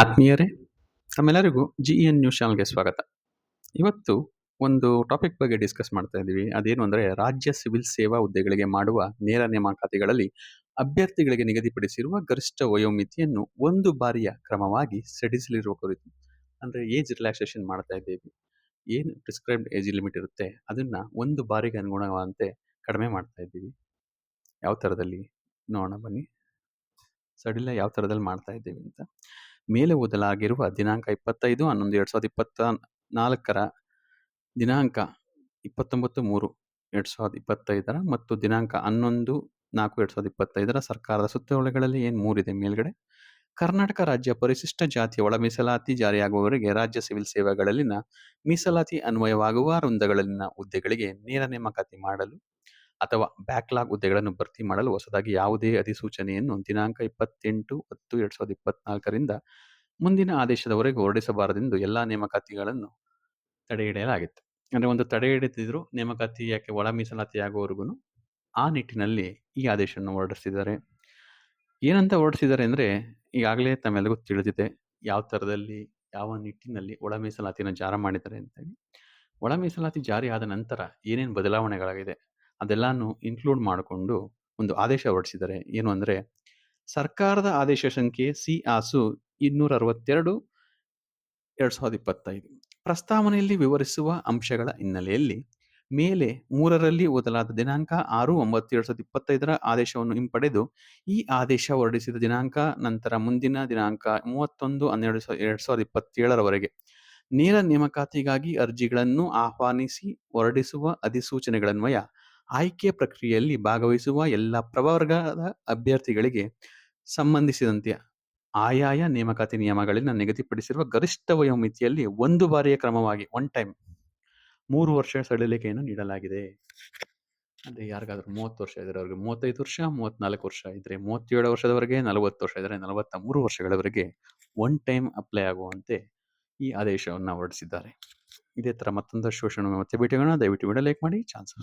ಆತ್ಮೀಯರೇ, ತಮ್ಮೆಲ್ಲರಿಗೂ G N news ಚಾನಲ್ಗೆ ಸ್ವಾಗತ. ಇವತ್ತು ಒಂದು ಟಾಪಿಕ್ ಬಗ್ಗೆ ಡಿಸ್ಕಸ್ ಮಾಡ್ತಾ ಇದ್ದೀವಿ. ಅದೇನು ಅಂದರೆ ರಾಜ್ಯ ಸಿವಿಲ್ ಸೇವಾ ಹುದ್ದೆಗಳಿಗೆ ಮಾಡುವ ನೇರ ನೇಮಕಾತಿಗಳಲ್ಲಿ ಅಭ್ಯರ್ಥಿಗಳಿಗೆ ನಿಗದಿಪಡಿಸಿರುವ ಗರಿಷ್ಠ ವಯೋಮಿತಿಯನ್ನು ಒಂದು ಬಾರಿಯ ಕ್ರಮವಾಗಿ ಸಡಿಸಲಿರುವ ಕುರಿತು, ಅಂದರೆ ಏಜ್ ರಿಲ್ಯಾಕ್ಸೇಷನ್ ಮಾಡ್ತಾ ಇದ್ದೀವಿ. ಏನು ಪ್ರಿಸ್ಕ್ರೈಬ್ಡ್ ಏಜ್ ಲಿಮಿಟ್ ಇರುತ್ತೆ, ಅದನ್ನು ಒಂದು ಬಾರಿಗೆ ಅನುಗುಣವಾದಂತೆ ಕಡಿಮೆ ಮಾಡ್ತಾ ಇದ್ದೀವಿ. ಯಾವ ಥರದಲ್ಲಿ ನೋಡೋಣ ಬನ್ನಿ. ಸಡಿಲ ಯಾವ ಥರದಲ್ಲಿ ಮಾಡ್ತಾ ಇದ್ದೀವಿ ಅಂತ. ಮೇಲೆ ಓದಲಾಗಿರುವ ದಿನಾಂಕ ಇಪ್ಪತ್ತೈದು, ಹನ್ನೊಂದು, ಎರಡು ಸಾವಿರದ ಇಪ್ಪತ್ತ ನಾಲ್ಕರ ದಿನಾಂಕ ಇಪ್ಪತ್ತೊಂಬತ್ತು, ಮೂರು, ಎರಡು ಸಾವಿರದ ಇಪ್ಪತ್ತೈದರ ಮತ್ತು ದಿನಾಂಕ ಹನ್ನೊಂದು, ನಾಲ್ಕು, ಎರಡು ಸಾವಿರದ ಇಪ್ಪತ್ತೈದರ ಸರ್ಕಾರದ ಸುತ್ತೋಲೆಗಳಲ್ಲಿ ಏನು ಮೂರಿದೆ ಮೇಲ್ಗಡೆ? ಕರ್ನಾಟಕ ರಾಜ್ಯ ಪರಿಶಿಷ್ಟ ಜಾತಿಯ ಒಳ ಮೀಸಲಾತಿ ಜಾರಿಯಾಗುವವರೆಗೆ ರಾಜ್ಯ ಸಿವಿಲ್ ಸೇವೆಗಳಲ್ಲಿನ ಮೀಸಲಾತಿ ಅನ್ವಯವಾಗುವ ವೃಂದಗಳಲ್ಲಿನ ಹುದ್ದೆಗಳಿಗೆ ನೇರ ನೇಮಕಾತಿ ಮಾಡಲು ಅಥವಾ ಬ್ಯಾಕ್ಲಾಗ್ ಹುದ್ದೆಗಳನ್ನು ಭರ್ತಿ ಮಾಡಲು ಹೊಸದಾಗಿ ಯಾವುದೇ ಅಧಿಸೂಚನೆಯನ್ನು ದಿನಾಂಕ ಇಪ್ಪತ್ತೆಂಟು ಹತ್ತು ಎರಡು ಸಾವಿರದ ಇಪ್ಪತ್ನಾಲ್ಕರಿಂದ ಮುಂದಿನ ಆದೇಶದವರೆಗೆ ಹೊರಡಿಸಬಾರದೆಂದು ಎಲ್ಲಾ ನೇಮಕಾತಿಗಳನ್ನು ತಡೆ ಹಿಡಿಯಲಾಗಿತ್ತು ಅಂದರೆ ಒಂದು ತಡೆ ಹಿಡಿದಿದ್ರು ನೇಮಕಾತಿ ಯಾಕೆ ಒಳ ಮೀಸಲಾತಿ ಆಗುವವರೆಗೂ ಆ ನಿಟ್ಟಿನಲ್ಲಿ ಈ ಆದೇಶವನ್ನು ಹೊರಡಿಸಿದ್ದಾರೆ. ಏನಂತ ಹೊರಡಿಸಿದ್ದಾರೆ ಅಂದರೆ ಈಗಾಗಲೇ ತಮ್ಮೆಲ್ಲರಿಗೂ ತಿಳಿದಿದೆ ಯಾವ ಥರದಲ್ಲಿ ಯಾವ ನಿಟ್ಟಿನಲ್ಲಿ ಒಳ ಮೀಸಲಾತಿಯನ್ನು ಜಾರಿ ಮಾಡಿದ್ದಾರೆ ಅಂತೇಳಿ. ಒಳ ಮೀಸಲಾತಿ ಜಾರಿ ಆದ ನಂತರ ಏನೇನು ಬದಲಾವಣೆಗಳಾಗಿದೆ? ಅದೆಲ್ಲಾನು ಇನ್ಕ್ಲೂಡ್ ಮಾಡಿಕೊಂಡು ಒಂದು ಆದೇಶ ಹೊರಡಿಸಿದ್ದಾರೆ ಏನು ಅಂದರೆ, ಸರ್ಕಾರದ ಆದೇಶ ಸಂಖ್ಯೆ ಸಿ ಆಸು ಇನ್ನೂರ ಅರವತ್ತೆರಡು ಎರಡು ಸಾವಿರದ ಇಪ್ಪತ್ತೈದು. ಪ್ರಸ್ತಾವನೆಯಲ್ಲಿ ವಿವರಿಸುವ ಅಂಶಗಳ ಹಿನ್ನೆಲೆಯಲ್ಲಿ ಮೇಲೆ ಮೂರರಲ್ಲಿ ಓದಲಾದ ದಿನಾಂಕ ಆರು, ಒಂಬತ್ತು, ಎರಡು ಸಾವಿರದ ಇಪ್ಪತ್ತೈದರ ಆದೇಶವನ್ನು ಹಿಂಪಡೆದು ಈ ಆದೇಶ ಹೊರಡಿಸಿದ ದಿನಾಂಕ, ನಂತರ ಮುಂದಿನ ದಿನಾಂಕ ಮೂವತ್ತೊಂದು, ಹನ್ನೆರಡು ಎರಡು ಸಾವಿರದ ಇಪ್ಪತ್ತೇಳರವರೆಗೆ. ನೇರ ನೇಮಕಾತಿಗಾಗಿ ಅರ್ಜಿಗಳನ್ನು ಆಹ್ವಾನಿಸಿ, ಹೊರಡಿಸುವ ಅಧಿಸೂಚನೆಗಳನ್ವಯ ಆಯ್ಕೆ ಪ್ರಕ್ರಿಯೆಯಲ್ಲಿ ಭಾಗವಹಿಸುವ ಎಲ್ಲ ಪ್ರವರ್ಗದ ಅಭ್ಯರ್ಥಿಗಳಿಗೆ ಸಂಬಂಧಿಸಿದಂತೆ ಆಯಾಯ ನೇಮಕಾತಿ ನಿಯಮಗಳನ್ನು ನಿಗದಿಪಡಿಸಿರುವ ಗರಿಷ್ಠ ವಯೋಮಿತಿಯಲ್ಲಿ ಒಂದು ಬಾರಿಯ ಕ್ರಮವಾಗಿ ಒನ್ ಟೈಮ್ ಮೂರು ವರ್ಷ ಸಡಿಲಿಕೆಯನ್ನು ನೀಡಲಾಗಿದೆ. ಅಂದರೆ ಯಾರಿಗಾದ್ರೂ ಮೂವತ್ತು ವರ್ಷ ಇದ್ದರೆ ಅವ್ರಿಗೆ ಮೂವತ್ತೈದು ವರ್ಷ, ಮೂವತ್ನಾಲ್ಕು ವರ್ಷ ಇದ್ರೆ ಮೂವತ್ತೇಳು ವರ್ಷದವರೆಗೆ, ನಲವತ್ತು ವರ್ಷ ಇದ್ರೆ ನಲವತ್ತ ಮೂರು ವರ್ಷಗಳವರೆಗೆ ಒನ್ ಟೈಮ್ ಅಪ್ಲೈ ಆಗುವಂತೆ ಈ ಆದೇಶವನ್ನು ಹೊರಡಿಸಿದ್ದಾರೆ. ಇದೇ ಥರ ಮತ್ತೊಂದು ಶೋಷಣೆ ಮತ್ತೆ ಭೇಟಿಗಳನ್ನ ದಯವಿಟ್ಟು ವಿಡಿಯೋ ಲೈಕ್ ಮಾಡಿ ಚಾನ್ಸ್